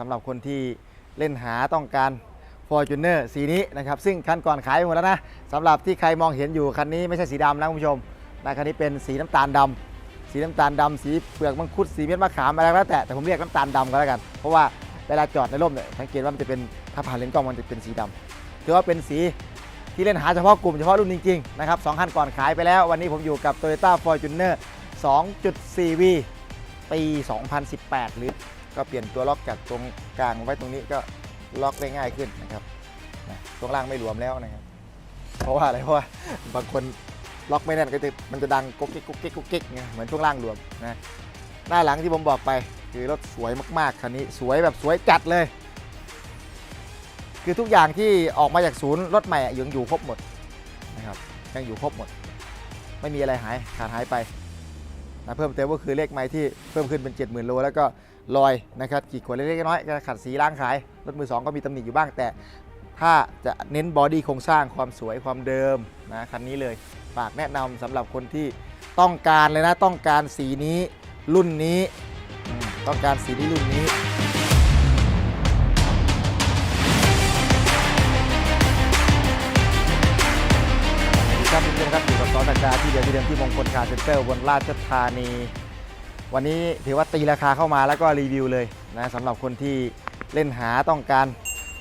สำหรับคนที่เล่นหาต้องการ Fortuner สีนี้นะครับ ซึ่งคันก่อนขายไปหมดแล้วนะสำหรับที่ใครมองเห็นอยู่คันนี้ไม่ใช่สีดำนะคุณผู้ชมนะคันนี้เป็นสีน้ำตาลดำสีน้ำตาลดำสีเปลือกมังคุดสีเม็ดมะขามอะไรก็แล้วแต่แต่ผมเรียกน้ำตาลดำก็แล้วกัน เพราะว่าเวลาจอดในร่มเนี่ยสังเกตว่ามันจะเป็นถ้าผ่านเลนส์กล้องมันจะเป็นสีดำถือว่าเป็นสีที่เล่นหาเฉพาะกลุ่มเฉพาะรุ่นจริงๆนะครับสองคันก่อนขายไปแล้ว วันนี้ผมอยู่กับ Toyota Fortuner 2.4V ปี 2018 หรือ ก็เปลี่ยนตัวล็อกจากตรงกลางไว้ตรงนี้ก็ล็อกได้ง่ายขึ้นนะครับนะตรงล่างไม่หลวมแล้วนะครับ เพราะว่าอะไรเพราะว่าบางคนล็อกไม่แน่นก็จะมันจะดังกุ๊กกิ๊กกุ๊กกิ๊กกุ๊กกิ๊กไงเหมือนช่วงล่างหลวมนะหน้าหลังที่ผมบอกไป คือรถสวยมากๆคันนี้สวยแบบสวยจัดเลย คือทุกอย่างที่ออกมาจากศูนย์รถใหม่ยังอยู่ครบหมดนะครับยังอยู่ครบหมด ไม่มีอะไรหายขาดหายไป นะเพิ่มเติมก็คือเลขไม้ที่เพิ่มขึ้นเป็น 70,000 โล แล้วก็ลอยนะครับขีดขวดเล็กๆน้อยๆก็ขัดสีล้างขาย รถมือสองก็มีตำหนิอยู่บ้างแต่ ถ้าจะเน้นบอดี้โครงสร้างความสวยความเดิมนะคันนี้เลยฝากแนะนำสำหรับคนที่ต้องการเลยนะต้องการสีนี้รุ่นนี้ ต้องการสีนี้รุ่นนี้ ครับทุกท่านครับอยู่กับซอสักดาที่เดียวที่เดิมที่มงคลคาร์เซ็นเตอร์บนราชธานี วันนี้ถือว่าตีราคาเข้ามาแล้วก็รีวิวเลยนะสำหรับคนที่เล่นหาต้องการ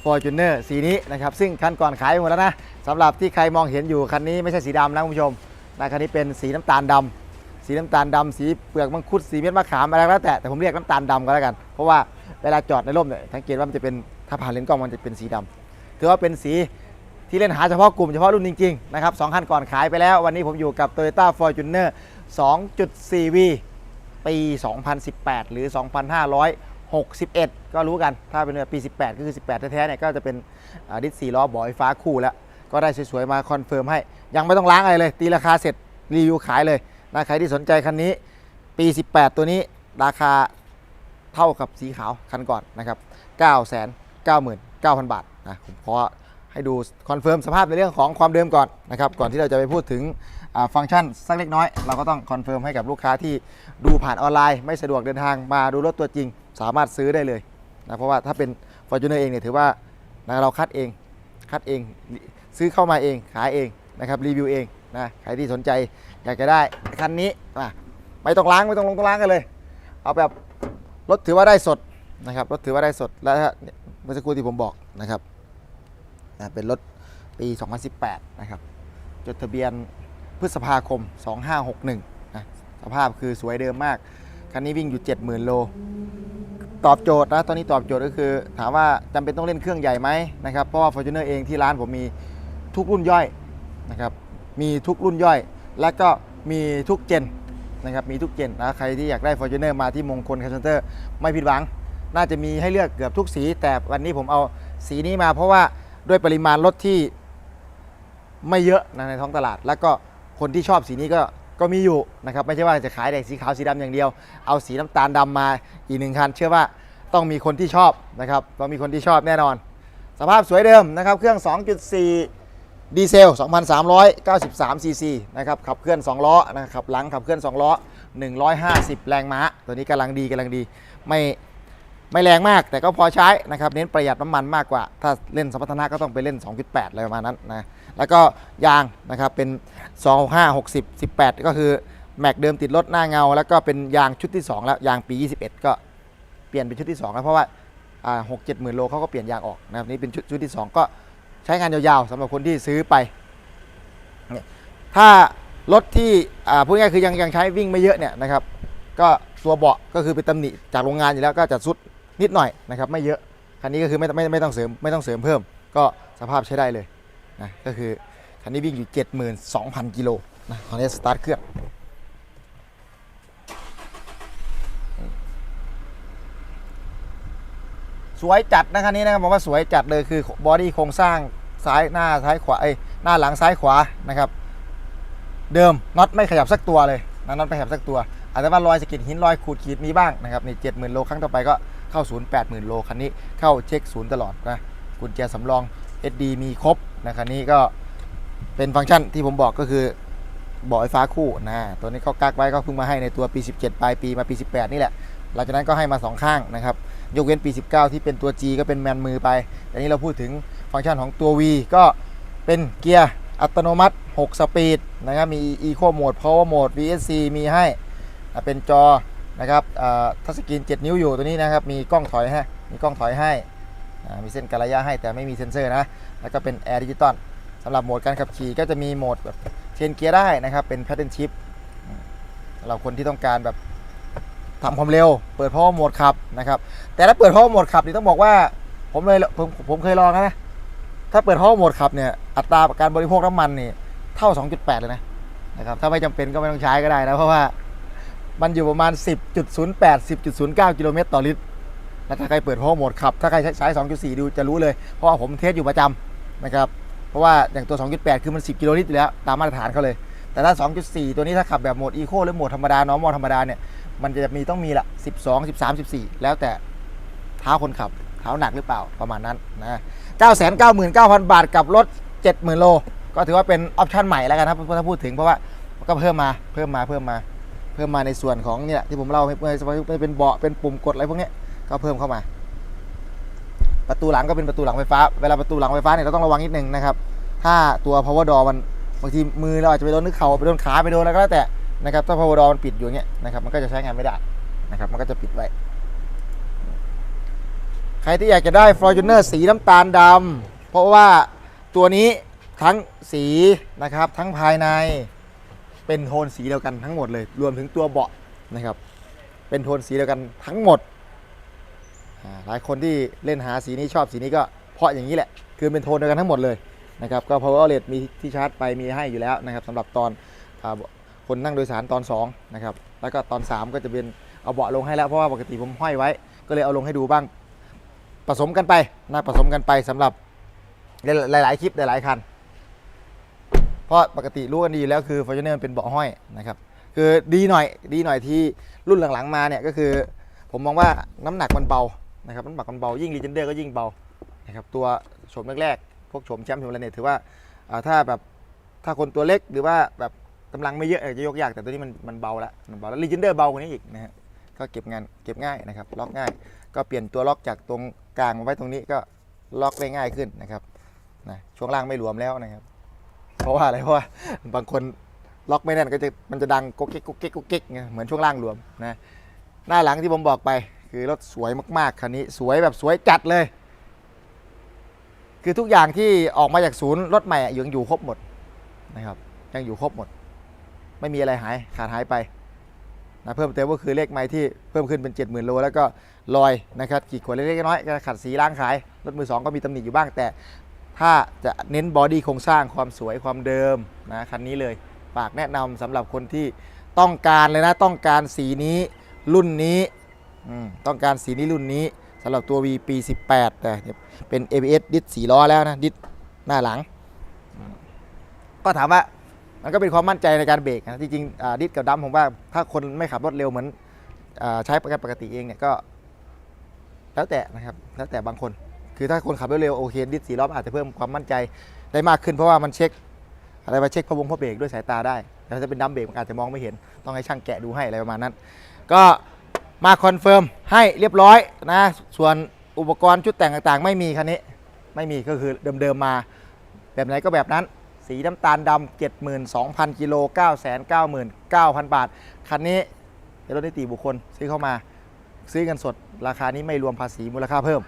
Fortuner สีนี้นะครับ ซึ่งคันก่อนขายไปหมดแล้วนะสำหรับที่ใครมองเห็นอยู่คันนี้ไม่ใช่สีดำนะคุณผู้ชมนะคันนี้เป็นสีน้ำตาลดำสีน้ำตาลดำสีเปลือกมังคุดสีเม็ดมะขามอะไรก็แล้วแต่แต่ผมเรียกน้ำตาลดำก็แล้วกัน เพราะว่าเวลาจอดในร่มเนี่ยสังเกตว่ามันจะเป็นถ้าผ่านเลนส์กล้องมันจะเป็นสีดำถือว่าเป็นสี ที่เล่นหาเฉพาะกลุ่มเฉพาะรุ่นจริงๆนะครับสองคันก่อนขายไปแล้ว วันนี้ผมอยู่กับ Toyota Fortuner 2.4V ปี 2018 หรือ 2561 ก็รู้กันถ้าเป็นปี 18 ก็คือ 18 แท้ๆเนี่ยก็จะเป็นดิส4ล้อบอยฟ้าคู่แล้ว ก็ได้สวยๆมาคอนเฟิร์มให้ ยังไม่ต้องล้างอะไรเลย ตีราคาเสร็จรีวิวขายเลยนะใครที่สนใจคันนี้ปี 18 ตัวนี้ราคาเท่ากับสีขาวคันก่อนนะครับ 999,000 บาทนะผมขอ ให้ดูคอนเฟิร์มสภาพในเรื่องของความเดิมก่อนนะครับก่อนที่เราจะไปพูดถึงฟังก์ชันสักเล็กน้อย เราก็ต้องคอนเฟิร์มให้กับลูกค้าที่ดูผ่านออนไลน์ ไม่สะดวกเดินทางมาดูรถตัวจริง สามารถซื้อได้เลยนะเพราะว่าถ้าเป็น f o r t u n e r เองเนี่ยถือว่านะเราคัดเองคัดเองซื้อเข้ามาเองขายเองนะครับรีวิวเองนะใครที่สนใจอยากจะได้คันนี้อะไม่ต้องล้างไม่ต้องลงต้องล้างกันเลย เอาแบบรถถือว่าได้สดนะครับรถถือว่าได้สดแล้วเนี่ยเมื่อสักครู่ที่ผมบอกนะครับ นะเป็นรถปี 2018 นะครับ จดทะเบียนพฤษภาคม 2561 นะ สภาพคือสวยเดิมมาก คันนี้วิ่งอยู่ 70,000 โล ตอบโจทย์นะ ตอนนี้ตอบโจทย์ก็คือ ถามว่าจำเป็นต้องเล่นเครื่องใหญ่ไหมนะครับ เพราะว่า Fortuner เองที่ร้านผมมีทุกรุ่นย่อยนะครับ มีทุกรุ่นย่อย และก็มีทุกเจนนะครับ มีทุกเจนนะ ใครที่อยากได้ Fortuner มาที่มงคลคาร์เซนเตอร์ไม่ผิดหวัง น่าจะมีให้เลือกเกือบทุกสี แต่วันนี้ผมเอาสีนี้มาเพราะว่า ด้วยปริมาณรถที่ไม่เยอะนะในท้องตลาด แล้วก็คนที่ชอบสีนี้ก็ก็มีอยู่นะครับไม่ใช่ว่าจะขายแต่สีขาวสีดำอย่างเดียว เอาสีน้ำตาลดำมาอีกหนึ่งคัน เชื่อว่าต้องมีคนที่ชอบนะครับต้องมีคนที่ชอบแน่นอน สภาพสวยเดิมนะครับเครื่อง 2.4 ดีเซล 2,393ซีซีนะครับขับเคลื่อน 2 ล้อนะครับหลังขับเคลื่อน 2 ล้อ 150 แรงม้า ตัวนี้กำลังดีกำลังดีไม่ ไม่แรงมากแต่ก็พอใช้นะครับเน้นประหยัดน้ำมันมากกว่า ถ้าเล่นสมรรถนะก็ต้องไปเล่น 2.8อะไรประมาณนั้นนะแล้วก็ยางนะครับเป็น25 60 18 ก็คือแม็กเดิมติดรถหน้าเงา แล้วก็เป็นยางชุดที่ 2 แล้วยางปี 21 ก็เปลี่ยนเป็นชุดที่ 2 แล้วเพราะว่าอ่า6 7หมื่นโลเขาก็เปลี่ยนยางออกนะครับนี่เป็นชุดชุดที่ 2 ก็ใช้งานยาวๆสำหรับคนที่ซื้อไป ถ้ารถที่อ่าพูดง่ายคือยังยังใช้วิ่งไม่เยอะเนี่ยนะครับก็ตัวเบาะก็คือเป็นตำหนิจากโรงงานอยู่แล้วก็จะสุด นิดหน่อยนะครับไม่เยอะคันนี้ก็คือไม่ไม่ไม่ต้องเสริมไม่ต้องเสริมเพิ่ม ก็สภาพใช้ได้เลยนะก็คือคันนี้วิ่งอยู่ 72,000 กิโลนะตอนนี้สตาร์ทเครื่องสวยจัดนะคันนี้นะครับบอกว่าสวยจัดเลยคือบอดี้โครงสร้างซ้ายหน้าซ้ายขวาเอ้หน้าหลังซ้ายขวานะครับ เดิมน็อตไม่ขยับสักตัวเลยนะน็อตไม่ขยับสักตัวอาจจะว่ารอยสะกิดหินรอยขูดขีดมีบ้างนะครับนี่เจ็ดหมื่นโลครั้งต่อไปก็ เข้าศูนย์แปดหมื่นโลคันนี้เข้าเช็คศูนย์ตลอดนะกุญแจสำรอง SD มีครบนะคันนี้ก็เป็นฟังก์ชันที่ผมบอกก็คือบาะไฟฟ้าคู่นะตัวนี้เขากักไว้ก็เพิ่งมาให้ในตัวปี 17 ปลายปีมาปี 18 นี่แหละ หลังจากนั้นก็ให้มาสองข้างนะครับ ยกเว้นปี 19 ที่เป็นตัว G ก็เป็นแมนมือไป แต่นี้เราพูดถึงฟังก์ชันของตัว V ก็เป็นเกียร์อัตโนมัติ 6 สปีดนะครับ มี Eco Mode Power Mode VSC มีให้ เป็นจอ นะครับทัชสกรีน 7 นิ้วอยู่ตัวนี้นะครับ มีกล้องถอยให้มีกล้องถอยให้ มีเส้นกระยะให้แต่ไม่มีเซ็นเซอร์นะ แล้วก็เป็นแอร์ดิจิตอลสำหรับโหมดการขับขี่ก็จะมีโหมดแบบเชนเกียร์ได้นะครับ เป็นแพทเทิร์นชิพสำหรับคนที่ต้องการแบบทำความเร็ว เปิด power mode ขับนะครับ แต่ถ้าเปิด power mode ขับนี่ต้องบอกว่าผมเลยผมผมเคยลองนะ ถ้าเปิด power mode ขับเนี่ยอัตราการบริโภคน้ำมันนี่เท่า 2.8 เลยนะนะครับ ถ้าไม่จำเป็นก็ไม่ต้องใช้ก็ได้นะเพราะว่า มันอยู่ประมาณ 10.08 10.09 กิโลเมตรต่อลิตรแล้วถ้าใครเปิด power mode ขับ ถ้าใครใช้2.4 ดูจะรู้เลย เพราะว่าผมเทสอยู่ประจำนะครับ เพราะว่าอย่างตัว 2.8 คือมัน 10 กิโลลิตรอยู่แล้ว ตามมาตรฐานเขาเลย แต่ถ้า 2.4 ตัวนี้ถ้าขับแบบโหมด Eco หรือโหมดธรรมดา normal ธรรมดาเนี่ย มันจะมีต้องมีละ 12 13 14 แล้วแต่เท้าคนขับ เท้าหนักหรือเปล่า ประมาณนั้นนะ 999,000 บาทกับรถ 70,000 โล ก็ถือว่าเป็นออปชั่นใหม่แล้วกันครับถ้าพูดถึงเพราะว่าก็เพิ่มมา เพิ่มมา เพิ่มมา เพิ่มมาในส่วนของเนี่ยที่ผมเล่าเพื่อนเป็นเบาะเป็นปุ่มกดอะไรพวกนี้ก็เพิ่มเข้ามา ประตูหลังก็เป็นประตูหลังไฟฟ้า เวลาประตูหลังไฟฟ้าเนี่ยเราต้องระวังนิดนึงนะครับถ้าตัว power door มันบางทีมือเราอาจจะไปโดนนึกเข่าไปโดนขาไปโดนอะไรก็แล้วแต่นะครับถ้า power door มันปิดอยู่เงี้ยนะครับมันก็จะใช้งานไม่ได้นะครับมันก็จะปิดไว้ใครที่อยากจะได้ Fortuner สีน้ำตาลดำเพราะว่าตัวนี้ทั้งสีนะครับทั้งภายใน เป็นโทนสีเดียวกันทั้งหมดเลย รวมถึงตัวเบาะนะครับ เป็นโทนสีเดียวกันทั้งหมด หลายคนที่เล่นหาสีนี้ชอบสีนี้ก็เพราะอย่างนี้แหละ คือเป็นโทนเดียวกันทั้งหมดเลยนะครับ ก็ power outlet มีที่ชาร์จไปมีให้อยู่แล้วนะครับสำหรับตอนคนนั่งโดยสารตอน2นะครับ แล้วก็ตอน 3 ก็จะเป็นเอาเบาะลงให้แล้ว เพราะว่าปกติผมห้อยไว้ ก็เลยเอาลงให้ดูบ้าง ผสมกันไปนะผสมกันไปสำหรับหลาย ๆ คลิปหลาย ๆ คัน ราะปกติรู้กันดีอยู่แล้วคือ Fortuner มันเป็นเบาะห้อยนะครับคือดีหน่อยดีหน่อยที่รุ่นหลังๆมาเนี่ยก็คือ ผมมองว่าน้ำหนักมันเบานะครับน้ำหนักมันเบายิ่งรีเจนเดอร์ก็ยิ่งเบานะครับตัวโฉมแรกๆพวกโฉมแชมป์โฉมอะไรเนี่ยถือว่าถ้าแบบถ้าคนตัวเล็กหรือว่าแบบกำลังไม่เยอะจะยกยากแต่ตัวนี้มันมันเบาแล้วมันเบาแล้วรีเจนเดอร์เบากว่านี้อีกนะฮะก็เก็บงานเก็บง่ายนะครับล็อกง่าย ก็เปลี่ยนตัวล็อกจากตรงกลางมาไว้ตรงนี้ก็ล็อกได้ง่ายขึ้นนะครับนะช่วงล่างไม่หลวมแล้วนะครับ เพราะว่าอะไรเพราะว่าบางคนล็อกไม่แน่นก็จะมันจะดังก๊กเก๊กก๊กเก๊กก๊กเก๊กไงเหมือนช่วงล่างหลวมนะหน้าหลังที่ผมบอกไป คือรถสวยมากๆคันนี้สวยแบบสวยจัดเลย คือทุกอย่างที่ออกมาจากศูนย์รถใหม่อยังอยู่ครบหมดนะครับยังอยู่ครบหมด ไม่มีอะไรหายขาดหายไปนะเพิ่มเติมก็คือเลขไม้ที่เพิ่มขึ้นเป็น 70,000 โล แล้วก็ลอยนะครับขีดขวดเล็กๆน้อยๆก็ขัดสีล้างขายรถมือสองก็มีตำหนิอยู่บ้างแต่ ถ้าจะเน้นบอดี้โครงสร้างความสวยความเดิมนะคันนี้เลยฝากแนะนำสำหรับคนที่ต้องการเลยนะต้องการสีนี้รุ่นนี้ต้องการสีนี้รุ่นนี้สำหรับตัว V ปี 18แต่เป็น ABS ดิส4ล้อแล้วนะดิสหน้าหลัง ก็ถามว่ามันก็เป็นความมั่นใจในการเบรกนะจริงๆดิสกับดัมผมว่าถ้าคนไม่ขับรถเร็วเหมือนอใช้ปกติเองเนี่ยก็ แล้วแต่นะครับ แล้วแต่บางคน คือถ้าคนขับรถเร็วโอเคดิสสีรอบอาจจะเพิ่มความมั่นใจได้มากขึ้นเพราะว่ามันเช็ค อะไรมาเช็คพะวงพะเบรกด้วยสายตาได้ แต่ถ้าจะเป็นดัมเบรกมันอาจจะมองไม่เห็น ต้องให้ช่างแกะดูให้อะไรประมาณนั้น ก็มาคอนเฟิร์มให้เรียบร้อยนะ ส่วนอุปกรณ์ชุดแต่งต่างๆ ไม่มีคันนี้ ไม่มีก็คือเดิมๆมา แบบไหนก็แบบนั้น สีน้ำตาลดำ72,000กิโล999,000 บาท คันนี้เป็นรถนิติบุคคลซื้อเข้ามาซื้อเงินสดราคานี้ไม่รวมภาษีมูลค่าเพิ่ม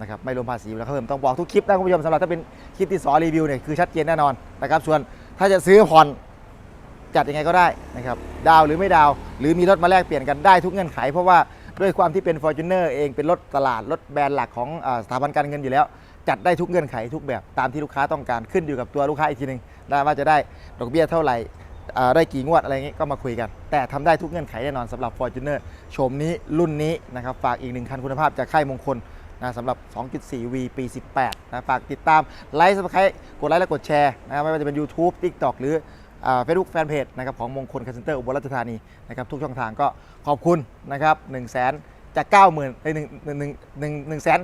นะครับไม่รวมภาษีมูลค่าเพิ่มต้องบอกทุกคลิปนะคุณผู้ชมสำหรับถ้าเป็นคลิปที่สอรีวิวเนี่ยคือชัดเจนแน่นอนนะครับส่วนถ้าจะซื้อผ่อนจัดยังไงก็ได้นะครับดาวหรือไม่ดาว หรือมีรถมาแลกเปลี่ยนกันได้ทุกเงื่อนไข เพราะว่าด้วยความที่เป็น f o r t u n e r เองเป็นรถตลาดรถแบรนด์หลักของอสถาบันการเงินอยู่แล้ว จัดได้ทุกเงื่อนไขทุกแบบตามที่ลูกค้าต้องการขึ้นอยู่กับตัวลูกค้าอีกทีหนึ่งได้ว่าจะได้ดอกเบี้ยเท่าไหร่ได้กี่งวดอะไรอย่างงี้ก็มาคุยกัน แต่ทำได้ทุกเงื่อนไขแน่นอนสำหรับ Fortuner โฉมนี้รุ่นนี้นะครับฝากอีกหนึ่งคันคุณภาพจากค่ายมงคล นะสำหรับ 2.4V ปี 18 นะฝากติดตามไลค์สมัครกดไลค์และกดแชร์นะครับไม่ว่าจะเป็น YouTube TikTok หรือเฟซบุ๊กแฟนเพจนะครับของมงคลคาเซนเตอร์อุบลราชธานีนะครับทุกช่องทางก็ขอบคุณนะครับ1 0 0 0 0แสนจาก 90,000ไอ้หนึ่งหนึ่งหนึ่งหนึ่งหนึ่น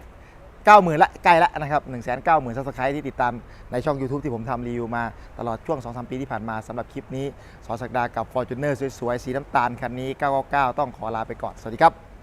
90,000ละใกล้ละนะครับ1 9 0 0 0 0ซับสไครต์ที่ติดตามในช่อง YouTube ที่ผมทำรีวิวมาตลอดช่วง2-3ปีที่ผ่านมาสำหรับคลิปนี้สอสักดากับ Fortuner สวยๆ สีน้ำตาลคันนี้ 999 ต้องขอลาไปก่อน สวัสดีครับ